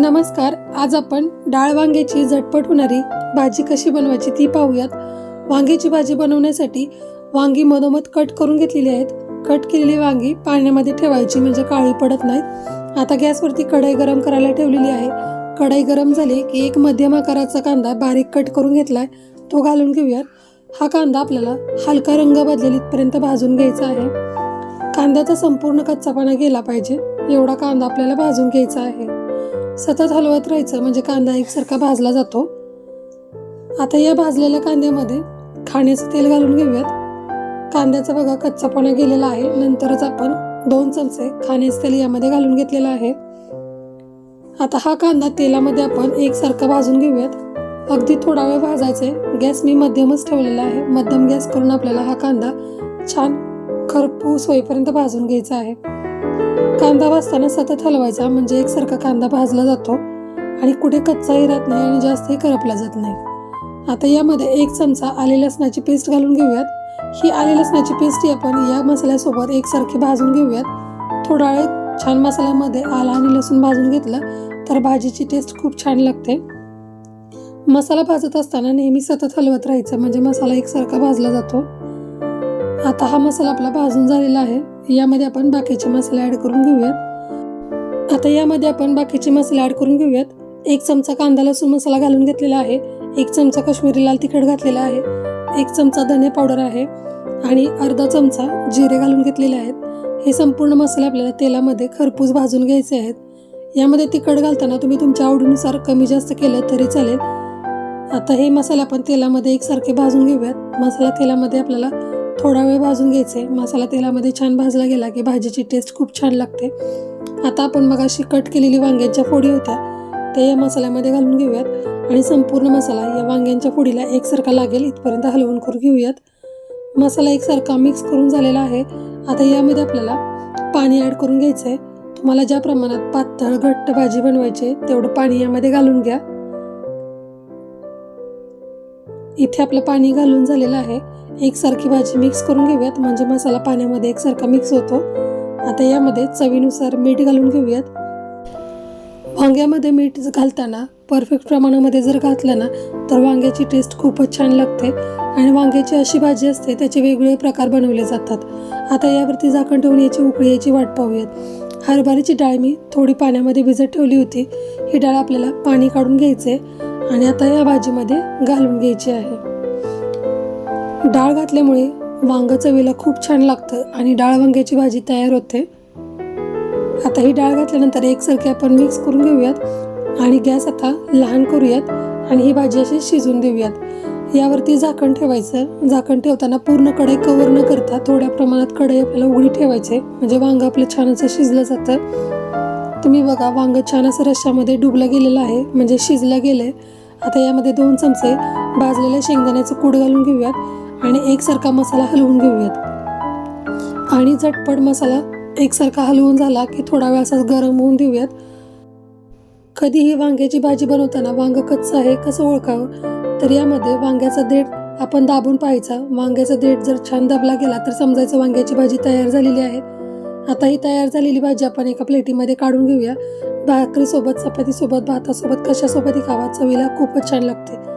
नमस्कार आज आपण डाळ वांग्याची झटपट होणारी भाजी कशी बनवायची ती पाहूयात. वांग्याची भाजी बनवण्यासाठी वांगी मधोमध कट करून घेतलेली आहेत. कट केलेली वांगी पाण्यामध्ये ठेवायची म्हणजे काळी पडत नाहीत. आता गॅसवरती कढई गरम करायला ठेवलेली आहे. कढई गरम झाली की एक मध्यम आकाराचा कांदा बारीक कट करून घेतला आहे तो घालून घेऊयात. हा कांदा आपल्याला हलका रंग बदलेलीपर्यंत भाजून घ्यायचा आहे. कांद्याचा संपूर्ण कच्चापणा गेला पाहिजे. एवढा कांदा आपल्याला भाजून घ्यायचा आहे. सतत हलवत राहायचं. म्हणजे कांदा एकसारखा भाजला जातो. आता या भाजलेल्या कांद्यामध्ये खाण्याचं तेल घालून घेऊयात. कांद्याचा बघा कच्चापणा गेलेला आहे. नंतरच आपण दोन चमचे खाण्याचं तेल यामध्ये घालून घेतलेलं आहे. आता हा कांदा तेलामध्ये आपण एकसारखा भाजून घेऊयात. अगदी थोडा वेळ भाजायचे गॅस मी मध्यमच ठेवलेला आहे. मध्यम गॅस करून आपल्याला हा कांदा छान खरपूस होईपर्यंत भाजून घ्यायचा आहे. कांदा भाजताना सतत हलवायचा म्हणजे एकसारखा कांदा भाजला जातो आणि कुठे कच्चाही राहत नाही आणि जास्तही करपला जात नाही. आता यामध्ये एक चमचा आले लसणाची पेस्ट घालून घेऊयात. ही आले लसणाची पेस्ट ही आपण या मसाल्यासोबत एकसारखी भाजून घेऊयात. थोडा वेळ छान मसाल्यामध्ये आला आणि लसूण भाजून घेतलं तर भाजीची टेस्ट खूप छान लागते. मसाला भाजत असताना नेहमी सतत हलवत राहायचं म्हणजे मसाला एकसारखा भाजला जातो. आता हा मसाला आपला भाजून झालेला आहे. यामध्ये आपण बाकीचे मसाले ऍड करून घेऊयात. आता यामध्ये आपण बाकीचे मसाले ऍड करून घेऊयात. एक चमचा कांदा लसूण मसाला घालून घेतलेला आहे. एक चमचा कश्मीरी लाल तिखट घातलेला आहे. एक चमचा धने पावडर आहे. आणि अर्धा चमचा जिरे घालून घेतलेले आहेत. हे संपूर्ण मसाले आपल्याला तेलामध्ये खरपूस भाजून घ्यायचे आहेत. यामध्ये तिखट घालताना तुम्ही तुमच्या आवडीनुसार कमी जास्त केलं तरी चालेल. आता हे मसाले आपण तेलामध्ये एकसारखे भाजून घेऊयात. मसाला तेलामध्ये आपल्याला थोडा वेळ भाजून घ्यायचे. मसाला तेलामध्ये छान भाजला गेला की भाजीची टेस्ट खूप छान लागते. आता आपण मग अशी कट केलेली वांग्यांच्या फोडी होत्या. त्या या मसाल्यामध्ये घालून घेऊयात. आणि संपूर्ण मसाला या वांग्यांच्या फोडीला एकसारखा लागेल. इथपर्यंत हलवून करून घेऊयात. मसाला एकसारखा मिक्स करून झालेला आहे. आता यामध्ये आपल्याला पाणी ॲड करून घ्यायचं आहे तुम्हाला ज्या प्रमाणात पातळ घट्ट भाजी बनवायची आहे, तेवढं पाणी यामध्ये घालून घ्या. इथे आपलं पाणी घालून झालेलं आहे. एकसारखी भाजी मिक्स करून घेऊयात. म्हणजे मसाला पाण्यामध्ये एकसारखा मिक्स होतो. आता यामध्ये चवीनुसार मीठ घालून घेऊयात. वांग्यामध्ये मीठ घालताना परफेक्ट प्रमाणामध्ये जर घातलं ना तर वांग्याची टेस्ट खूपच छान लागते. आणि वांग्याची अशी भाजी असते त्याचे वेगवेगळे प्रकार बनवले जातात. आता यावरती झाकण ठेवून याची उकळी याची वाट पाहूयात. हरभऱ्याची डाळ मी थोडी पाण्यामध्ये भिजत ठेवली होती. ही डाळ आपल्याला पाणी काढून घ्यायचे आणि आता या भाजीमध्ये घालून घ्यायची आहे. डाळ घातल्यामुळे वांग चवीला खूप छान लागतं आणि डाळ वांग्याची भाजी तयार होते. आता ही डाळ घातल्यानंतर एकसारखी आपण मिक्स करून घेऊयात आणि गॅस आता लहान करूयात आणि ही भाजी अशी शिजून देऊयात. यावरती झाकण ठेवायचं. झाकण ठेवताना पूर्ण कढई कवर न करता थोड्या प्रमाणात कढई आपल्याला उघडी ठेवायचे. म्हणजे वांग आपलं छान असं शिजलं जातं. तुम्ही बघा वांग छान असं रश्श्यामध्ये डुबलं गेलेलं आहे. म्हणजे शिजलं गेलं आता यामध्ये दोन चमचे भाजलेल्या शेंगदाण्याचं कूड घालून घेऊयात आणि एकसारखा मसाला हलवून घेऊयात. आणि झटपट मसाला एकसारखा हलवून झाला की थोडा वेळ असा गरम होऊन देऊयात. कधीही वांग्याची भाजी बनवताना वांग कच्चं आहे कसं ओळखावं? तर यामध्ये वांग्याचा देठ आपण दाबून पाहायचा. वांग्याचा देठ जर छान दाबला गेला तर समजायचं वांग्याची भाजी तयार झालेली आहे. आता ही तयार झालेली भाजी आपण एका प्लेटीमध्ये काढून घेऊया. भाकरीसोबत चपातीसोबत भातासोबत कशासोबतही खावा. चवीला खूपच छान लागते.